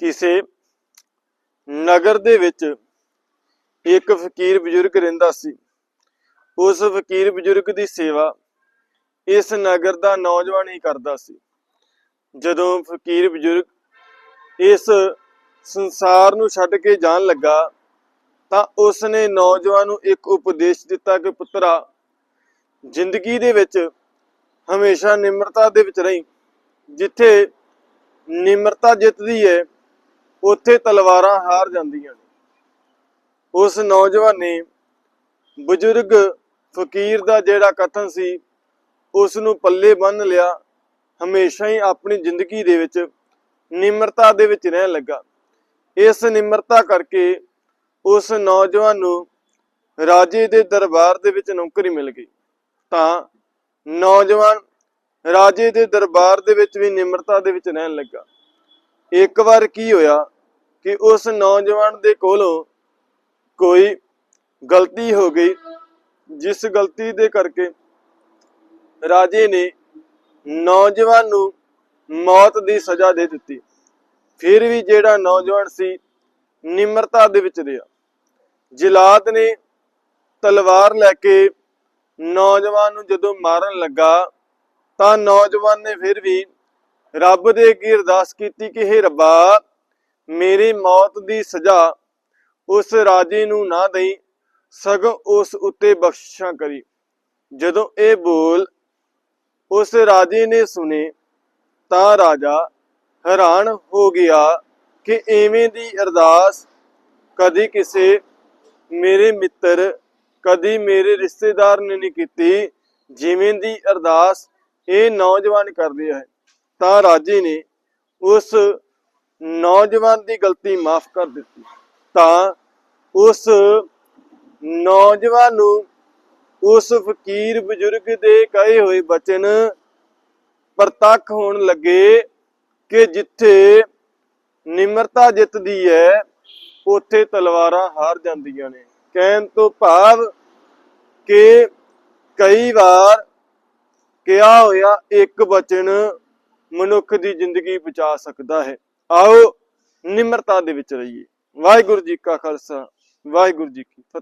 ਕਿਸੇ ਨਗਰ ਦੇ ਵਿੱਚ ਇੱਕ ਫਕੀਰ ਬਜ਼ੁਰਗ ਰਹਿੰਦਾ ਸੀ। ਉਸ ਫਕੀਰ ਬਜ਼ੁਰਗ ਦੀ ਸੇਵਾ ਇਸ ਨਗਰ ਦਾ ਨੌਜਵਾਨ ਹੀ ਕਰਦਾ ਸੀ। ਜਦੋਂ ਫਕੀਰ ਬਜ਼ੁਰਗ ਇਸ ਸੰਸਾਰ ਨੂੰ ਛੱਡ ਕੇ ਜਾਣ ਲੱਗਾ, ਤਾਂ ਉਸ ਨੇ ਨੌਜਵਾਨ ਨੂੰ ਇੱਕ ਉਪਦੇਸ਼ ਦਿੱਤਾ ਕਿ ਪੁੱਤਰਾ, ਜ਼ਿੰਦਗੀ ਦੇ ਵਿੱਚ ਹਮੇਸ਼ਾ ਨਿਮਰਤਾ ਦੇ ਵਿੱਚ ਰਹੀਂ। ਜਿੱਥੇ ਨਿਮਰਤਾ ਜਿੱਤਦੀ ਹੈ ਉੱਥੇ ਤਲਵਾਰਾਂ ਹਾਰ ਜਾਂਦੀਆਂ ਨੇ। ਉਸ ਨੌਜਵਾਨ ਨੇ ਬਜ਼ੁਰਗ ਫਕੀਰ ਦਾ ਜਿਹੜਾ ਕਥਨ ਸੀ ਉਸ ਨੂੰ ਪੱਲੇ ਬੰਨ ਲਿਆ, ਹਮੇਸ਼ਾ ਹੀ ਆਪਣੀ ਜ਼ਿੰਦਗੀ ਦੇ ਵਿੱਚ ਨਿਮਰਤਾ ਦੇ ਵਿੱਚ ਰਹਿਣ ਲੱਗਾ। ਇਸ ਨਿਮਰਤਾ ਕਰਕੇ ਉਸ ਨੌਜਵਾਨ ਨੂੰ ਰਾਜੇ ਦੇ ਦਰਬਾਰ ਦੇ ਵਿੱਚ ਨੌਕਰੀ ਮਿਲ ਗਈ। ਤਾਂ ਨੌਜਵਾਨ ਰਾਜੇ ਦੇ ਦਰਬਾਰ ਦੇ ਵਿੱਚ ਵੀ ਨਿਮਰਤਾ ਦੇ ਵਿੱਚ ਰਹਿਣ ਲੱਗਾ। ਇੱਕ ਵਾਰ ਕੀ ਹੋਇਆ ਕਿ ਉਸ ਨੌਜਵਾਨ ਦੇ ਕੋਲੋਂ ਕੋਈ ਗਲਤੀ ਹੋ ਗਈ, ਜਿਸ ਗਲਤੀ ਦੇ ਕਰਕੇ ਰਾਜੇ ਨੇ ਨੌਜਵਾਨ ਨੂੰ ਮੌਤ ਦੀ ਸਜ਼ਾ ਦੇ ਦਿੱਤੀ। ਫਿਰ ਵੀ ਜਿਹੜਾ ਨੌਜਵਾਨ ਸੀ ਨਿਮਰਤਾ ਦੇ ਵਿੱਚ ਰਿਹਾ। ਜਿਲਾਦ ਨੇ ਤਲਵਾਰ ਲੈ ਕੇ ਨੌਜਵਾਨ ਨੂੰ ਜਦੋਂ ਮਾਰਨ ਲੱਗਾ ਤਾਂ ਨੌਜਵਾਨ ਨੇ ਫਿਰ ਵੀ ਰੱਬ ਦੇ ਅੱਗੇ ਅਰਦਾਸ ਕੀਤੀ ਕਿ, ਹੇ ਰੱਬਾ, ਮੇਰੀ ਮੌਤ ਦੀ ਸਜ਼ਾ ਉਸ ਰਾਜੇ ਨੂੰ ਨਾ ਦੇਈ, ਸਗੋਂ ਉਸ ਉੱਤੇ ਬਖਸ਼ਿਸ਼ਾਂ ਕਰੀ। ਜਦੋਂ ਇਹ ਬੋਲ ਉਸ ਰਾਜੇ ਨੇ ਸੁਨੇ ਤਾਂ ਰਾਜਾ ਹੈਰਾਨ ਹੋ ਗਿਆ ਕਿ ਐਵੇਂ ਦੀ ਅਰਦਾਸ ਕਦੀ ਕਿਸੇ ਮੇਰੇ ਮਿੱਤਰ, ਕਦੀ ਮੇਰੇ ਰਿਸ਼ਤੇਦਾਰ ਨੇ ਨਹੀਂ ਕੀਤੀ, ਜਿਵੇਂ ਦੀ ਅਰਦਾਸ ਇਹ ਨੌਜਵਾਨ ਕਰ ਰਿਹਾ ਹੈ ਤਾਂ ਰਾਜੇ ਨੇ ਉਸ ਨੌਜਵਾਨ ਦੀ ਗਲਤੀ ਮਾਫ ਕਰ ਦਿੱਤੀ। ਤਾਂ ਉਸ ਨੌਜਵਾਨ ਨੂੰ ਉਸ ਫਕੀਰ ਬਜ਼ੁਰਗ ਦੇ ਕਹੇ ਹੋਏ ਬਚਨ ਪ੍ਰਤੱਖ ਹੋਣ ਲੱਗੇ ਕਿ ਜਿੱਥੇ ਨਿਮਰਤਾ ਜਿੱਤਦੀ ਹੈ, ਉੱਥੇ ਤਲਵਾਰਾਂ ਹਾਰ ਜਾਂਦੀਆਂ ਨੇ। ਕਹਿਣ ਤੋਂ ਭਾਵ ਕਿ ਕਈ ਵਾਰ ਕਿਹਾ ਹੋਇਆ ਇੱਕ ਬਚਨ ਮਨੁੱਖ ਦੀ ਜ਼ਿੰਦਗੀ ਬਚਾ ਸਕਦਾ ਹੈ। ਆਓ ਨਿਮਰਤਾ ਦੇ ਵਿੱਚ ਰਹੀਏ। ਵਾਹਿਗੁਰੂ ਜੀ ਕਾ ਖਾਲਸਾ, ਵਾਹਿਗੁਰੂ ਜੀ ਕੀ ਫਤਿਹ।